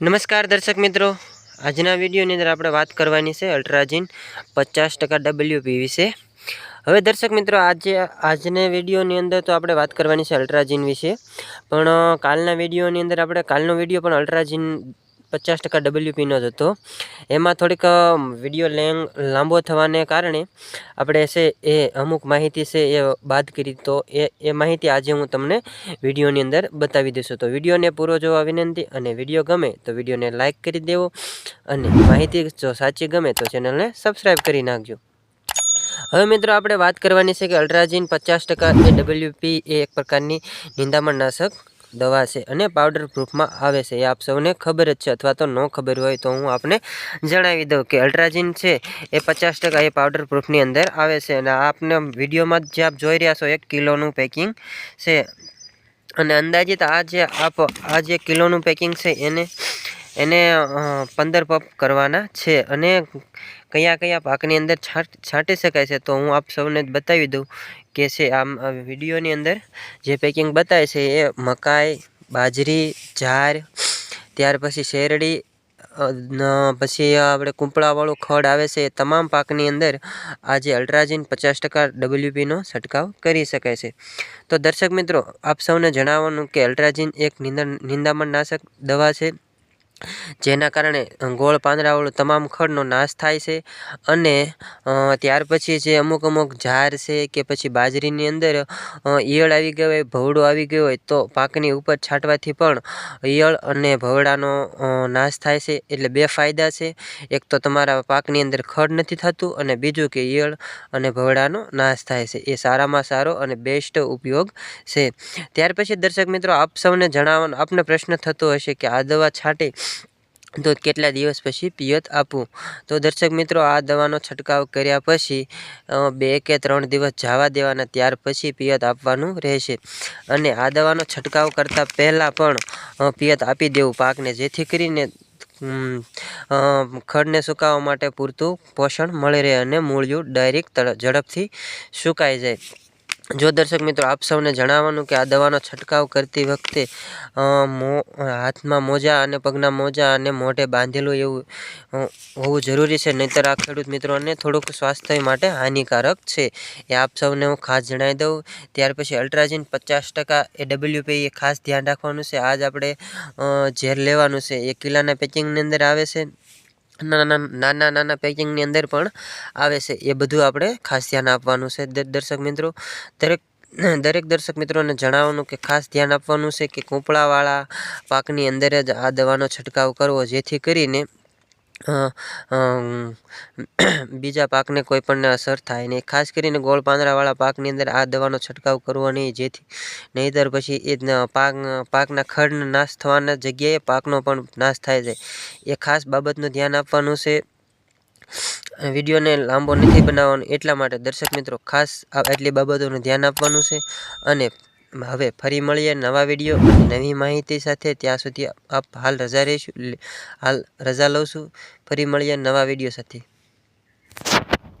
નમસ્કાર દર્શક મિત્રો. આજના વિડીયોની અંદર આપણે વાત કરવાની છે અલ્ટ્રાજીન પચાસ ટકા ડબલ્યુપી વિશે. હવે દર્શક મિત્રો, આજે, આજના વિડીયોની અંદર તો આપણે વાત કરવાની છે અલ્ટ્રાજીન વિશે. પણ કાલના વિડીયોની અંદર આપણે, કાલનો વીડિયો પણ અલ્ટ્રાજીન પચાસ ટકા ડબલ્યુપીનો જ હતો. એમાં થોડીક વીડિયો લેંગ લાંબો થવાને કારણે આપણે છે એ અમુક માહિતી છે એ બાદ કરી. તો એ એ માહિતી આજે હું તમને વિડીયોની અંદર બતાવી દઈશું. તો વિડીયોને પૂરો જોવા વિનંતી અને વીડિયો ગમે તો વિડીયોને લાઇક કરી દેવો. અને માહિતી જો સાચી ગમે તો ચેનલને સબસ્ક્રાઈબ કરી નાખજો. હવે મિત્રો આપણે વાત કરવાની છે કે અલ્ટ્રાજીન પચાસ ટકા એ ડબલ્યુપી એ એક પ્રકારની નિંદામણ નાશક દવા છે અને પાવડર પ્રૂફમાં આવે છે. એ આપ સૌને ખબર જ છે અથવા તો ન ખબર હોય તો હું આપને જણાવી દઉં કે અલ્ટ્રાજીન છે એ પચાસ ટકા એ પાવડર પ્રૂફની અંદર આવે છે અને આપને વિડીયોમાં જે આપ જોઈ રહ્યા છો એક કિલોનું પેકિંગ છે. અને અંદાજિત આ જે આપ આ જે કિલોનું પેકિંગ છે એને એને પંદર પપ કરવાના છે અને કયા કયા પાકની અંદર છાંટ, છાંટી શકાય છે તો હું આપ સૌને બતાવી દઉં કે છે આમ વિડીયોની અંદર જે પેકિંગ બતાવે છે એ મકાઈ, બાજરી, જાર, ત્યાર પછી શેરડી પછી આપણે કૂંપળાવાળું ખડ આવે છે એ તમામ પાકની અંદર આજે અલ્ટ્રાજીન પચાસ ટકા ડબલ્યુપીનો છંટકાવ કરી શકાય છે. તો દર્શક મિત્રો, આપ સૌને જણાવવાનું કે અલ્ટ્રાજીન એક નિંદા નિંદામણ નાશક દવા છે. જેના કારણે ગોળ પાંદડાવાળું તમામ ખડનો નાશ થાય છે અને ત્યાર પછી જે અમુક અમુક ઝાર છે કે પછી બાજરીની અંદર ઈયળ આવી ગઈ હોય, ભવડો આવી ગયો હોય, તો પાકની ઉપર છાંટવાથી પણ ઈયળ અને ભવડાનો નાશ થાય છે. એટલે બે ફાયદા છે. એક તો તમારા પાકની અંદર ખડ નથી થતું અને બીજું કે ઈયળ અને ભવડાનો નાશ થાય છે. એ સારામાં સારો અને બેસ્ટ ઉપયોગ છે. ત્યાર પછી દર્શક મિત્રો, આપ સૌને જણાવવાનો, આપને પ્રશ્ન થતો હશે કે આ દવા છાંટે તો કેટલા દિવસ પછી પિયત આપવું તો દર્શક મિત્રો, આ દવાનો છંટકાવ કર્યા પછી બે કે ત્રણ દિવસ જવા દેવાના, ત્યાર પછી પિયત આપવાનું રહેશે. અને આ દવાનો છંટકાવ કરતાં પહેલાં પણ પિયત આપી દેવું પાકને, જેથી કરીને ખડને સુકાવવા માટે પૂરતું પોષણ મળી રહે અને મૂળિયું ડાયરેક્ટ ઝડપથી સુકાઈ જાય. જો દર્શક મિત્રો, આપ સૌને જણાવવાનું કે આ દવાનો છંટકાવ કરતી વખતે મો, હાથમાં મોજા અને પગના મોજા અને મોઢે બાંધેલું એવું હોવું જરૂરી છે. નહીંતર આ ખેડૂત મિત્રોને થોડુંક સ્વાસ્થ્ય માટે હાનિકારક છે. એ આપ સૌને હું ખાસ જણાવી દઉં. ત્યાર પછી અલ્ટ્રાજીન પચાસ ટકા એ ડબલ્યુપી એ ખાસ ધ્યાન રાખવાનું છે. આજ આપણે ઝેર લેવાનું છે. એ કિલ્લાના પેકિંગની અંદર આવે છે. નાના નાના નાના પેકિંગની અંદર પણ આવે છે. એ બધું આપણે ખાસ ધ્યાન આપવાનું છે. દર્શક મિત્રો, દરેક દરેક દર્શક મિત્રોને જણાવવાનું કે ખાસ ધ્યાન આપવાનું છે કે કૂંપળાવાળા પાકની અંદર જ આ દવાનો છંટકાવ કરવો. જેથી કરીને બીજા પાકને કોઈ પણ અસર થાય નહીં. ખાસ કરીને ગોળ પાંદડાવાળા પાકની અંદર આ દવાનો છંટકાવ કરવો નહીં. જેથી નહીંતર પછી એ પાક, પાકના ખડનો નાશ થવાના જગ્યાએ પાકનો પણ નાશ થાય છે. એ ખાસ બાબતનું ધ્યાન આપવાનું છે. વિડીયોને લાંબો નથી બનાવવાનો. એટલા માટે દર્શક મિત્રો ખાસ એટલી બાબતોનું ધ્યાન આપવાનું છે અને હવે ફરી મળીએ નવા વીડિયો નવી માહિતી સાથે. ત્યાં સુધી આપ હાલ રજા રહીશું હાલ રજા લઉં છું. ફરી મળીએ નવા વીડિયો સાથે.